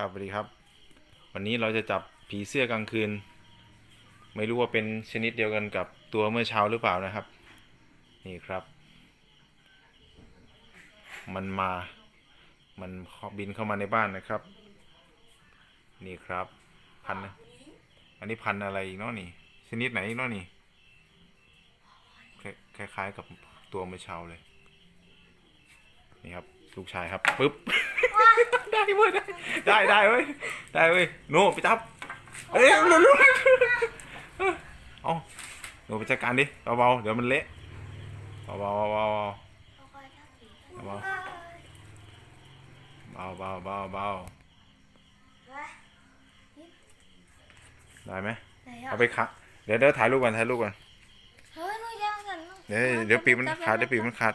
ครับสวัสดีครับ วันนี้เราจะจับผีเสื้อกลางคืน ไม่รู้ว่าเป็นชนิดเดียวกันกับตัวเมื่อเช้าหรือเปล่านะครับ นี่ครับ มันมา มันบินเข้ามาในบ้านนะครับ นี่ครับพันอันนี้พันอะไรอีกเนาะนี่ ชนิดไหนอีกเนาะนี่คล้ายคล้ายๆกับตัวเมื่อเช้าเลย นี่ครับ ลูกชายครับปึ๊บได้เว้ยได้ได้ได้เว้ยได้เว้ยโนไปทับเอ้ยโนโนเอาโนไปจัดการดิเบาๆเดี๋ยวมันเละเบาๆเบาๆเบาๆเบาๆเบาๆเบาๆได้ไหมเอาไปขังเดี๋ยวเดี๋ยวถ่ายรูปก่อนถ่ายรูปก่อนเดี๋ยวเดี๋ยวปีมันขาดเดี๋ยวปีมันขาด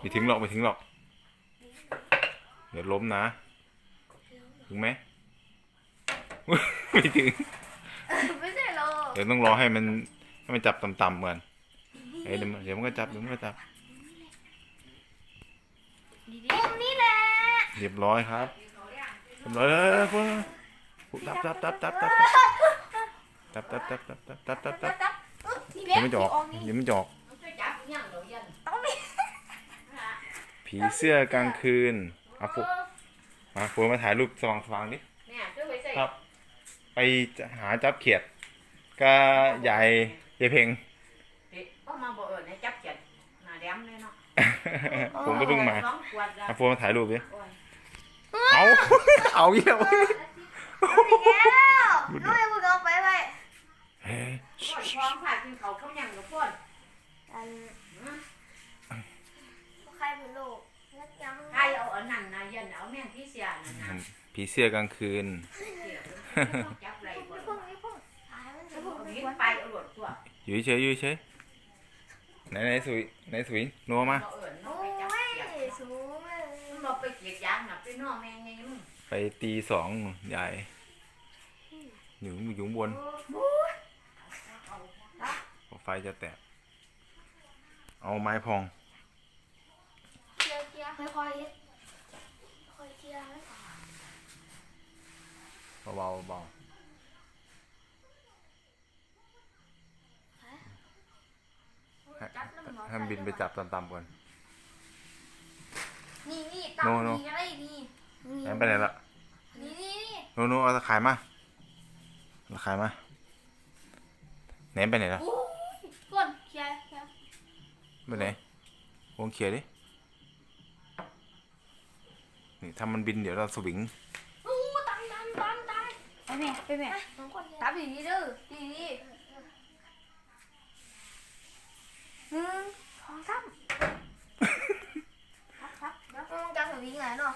ไม่ถึงหรอกไม่ถึงหรอก เดี๋ยวล้มนะ ถึงไหมไม่ถึง ไม่ใช่โลเดี๋ยวต้องรอให้มันให้มันจับต่ำๆก่อนเอ้ยเดี๋ยวมันเดี๋ยวมันก็จับเดี๋ยวมันก็จับดีๆนี่แหละเรียบร้อยครับเรียบร้อยแล้วพวกจับจับจับจับจับจับจับจับจับจับจับจับจับจับอึ๊บนี่เดี๋ยวมันจะออกนี่เดี๋ยวมันจะออก ต้องมี ผีเสื้อกลางคืนเอาฟุกมาฟุกมาถ่ายรูปสว่างสว่างๆดิเนี่ยช่วยไปใส่ครับ ไปหาจับเขียดก็ใหญ่ยายเพ่งเด็กก็มาบอกเออในจับเจ็ดหน้าแดมเลยเนาะผมก็เพิ่งมาสองขวดละเอาฟุกมาถ่ายรูปดิโอ้ยเอาเอาอีกแล้ว อีกแล้วน้องไอ้บุญเอาไปไป เฮ้ย ขวดพร้อมผ่ากินเขาเขายังกับพวด อันใครเป็นลูกนักยัง ใครเอาอันนั้นนะยันเอาแม่งที่เสียนั่นนะ ผีเสื้อกลางคืน จับไรบ่นี่พุ่งนี่พุ่งหายมันจะพุ่งเอนไปเอาหลดตัวอยู่เฉยอยู่เฉยไหนไหนสุยไหนสุยนัวมาบอกเออน้อโอ้งไปจับยเจ็ดสูงเลยมึงบอกไปเกียกยางน่ะไปนอกแม่งไงมึงไปตีสองใหญ่อยู่อยู่ข้างบนไฟจะแตก เอาไม้พองเกียร์เกียร์ค่อยๆค่อยๆเกียร์ เบาๆเบาจับแล้วมันให้มันบินไปจับต่ำๆก่อนนี่นี่ตับโน่โน่นี่ก็ได้นี่นี่แอนไปไหนละนี่นี่นี่โน่นๆเอาตะข่ายมาตะข่ายมาแหนมไปไหนละโอ้ยก่อนเคลียร์เคลียร์ไปไหนวงเขียร์ดินี่ถ้ามันบินเดี๋ยวเราสวิง โอ้ตันตันตันตันไป แม่ไปแม่ตับดีดีๆเด้อดีดีๆหนึ่งสองสามทับทับเดี๋ยวมึงจับสวิงไงเนาะ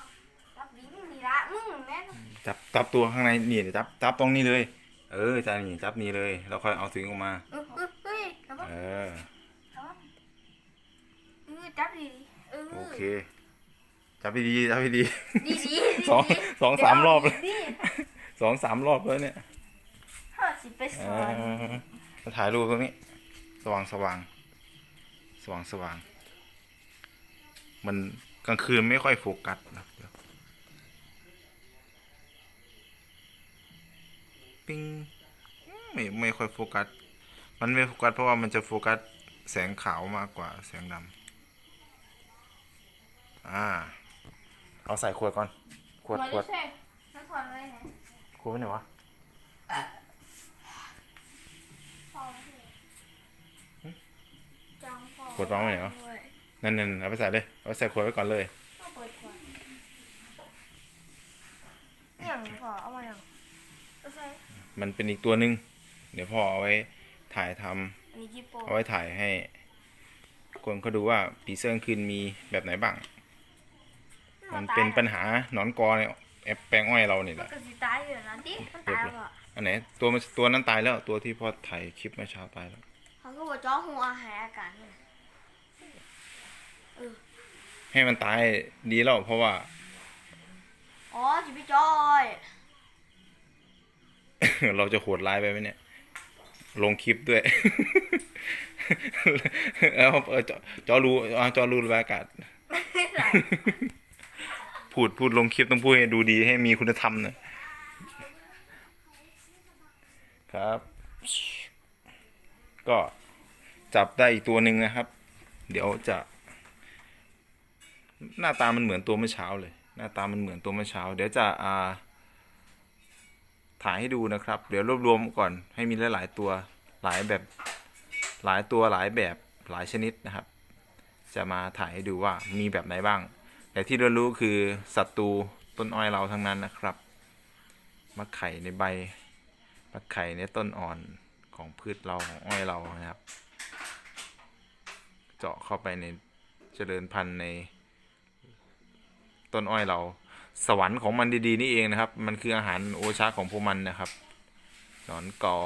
จับวิ่งดีละมึงแม่นจับจับตัวข้างในนี่จับจับตรงนี้เลย เออจานี่จับนี่เลยแล้วค่อยเอาสวิงออกมาเออเออเฮ้ยแล้วก็เออเออจับดีดีเออโอเคจับดีๆจับดีดีดีๆสองสองสามรอบเลยดี สองสามรอบแล้วเนี่ยห้าสิบไปสเออนอมาถ่ายรูปตรงนี้ สว่างสว่างสว่างสว่าง มันกลางคืนไม่ค่อยโฟกัสนะเดี๋ยวปิ้งไม่ไม่ค่อยโฟกัส มันไม่โฟกัสเพราะว่ามันจะโฟกัสแสงขาวมากกว่าแสงดำอ่า เอาใส่ขวดก่อน ขวดขวดนั่นขวดอะไรไหนข วดไปไหนวะจังพอขวดวางไว้ไหนวะนั่นนั่นเอาไปใส่เลย เอาไปใส่ขวดไว้ก่อนเลยต้องเปิดขวดอย่างพอเอามาอย่างเอาใส่มันเป็นอีกตัวหนึ่งเดี๋ยวพ่อเอาไว้ถ่ายทำอันนี้จิโปเอาไว้ถ่ายให้ คนเขาดูว่าผีเสื้อกลางคืนมีแบบไหนบ้าง มันเป็นปัญหาหนอนกอเนี่ย แอบแปลงอ้อยเราเนี่ยแหมันละ ก็สิตายอยู่นะติมันตายแล้วก็อันไหนตัวมันตัวนั้นตายแล้วตัวที่พ่อถ่ายคลิปเมื่อเช้าตายแล้ว เขาก็บอกจ้อหัวหายอาการเลยให้มันตายดีแล้วเพราะว่า อ๋อจิพี่จอยเราจะโหดร้ายไปไหมเนี่ย ลงคลิปด้วยเอาเออจอจอรูเอาจอรูระบายอากาศ พูดพูดลงคลิปต้องพูดให้ดูดีให้มีคุณธรรมหนะครับ ก็จับได้อีกตัวหนึ่งนะครับ เดี๋ยวจะ หน้าตามันเหมือนตัวเมื่อเช้าเลย หน้าตามันเหมือนตัวเมื่อเช้า เดี๋ยวจะอ่าถ่ายให้ดูนะครับ เดี๋ยวรวบรวมก่อนให้มีหลาย ๆ ตัวหลายแบบหลายตัวหลายแบบหลายชนิดนะครับ จะมาถ่ายให้ดูว่ามีแบบไหนบ้าง แต่ที่เรารู้คือศัตรูต้นอ้อยเราทั้งนั้นนะครับมะไข่ในใบมะไข่ในต้นอ่อนของพืชเราของอ้อยเรานะครับ เจาะเข้าไปในเจริญพันธุ์ใน ต้นอ้อยเรา สวรรค์ของมันดีๆนี่เองนะครับ มันคืออาหารโอชาของพวกมันนะครับหนอนกอ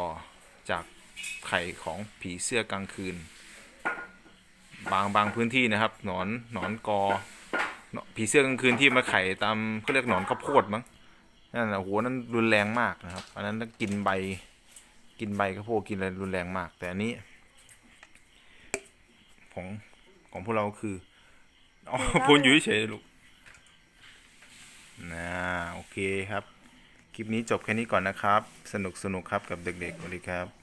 จากไข่ของผีเสื้อกลางคืน บางบางพื้นที่นะครับ หนอนหนอนกอ ผีเสื้อกลางคืนที่มาไข่ตามเขาเรียกหนอนข้าวโพดมั้งนั่นนะโหนั้นรุนแรงมากนะครับ อันนั้นกินใบ กินใบข้าวโพดกินอะไรรุนแรงมาก แต่อันนี้ ของของพวกเราคืออ๋อพูนอยู่เฉยๆลูกนะโอเคครับ คลิปนี้จบแค่นี้ก่อนนะครับ สนุกสนุกครับกับเด็กๆสวัสดีครับ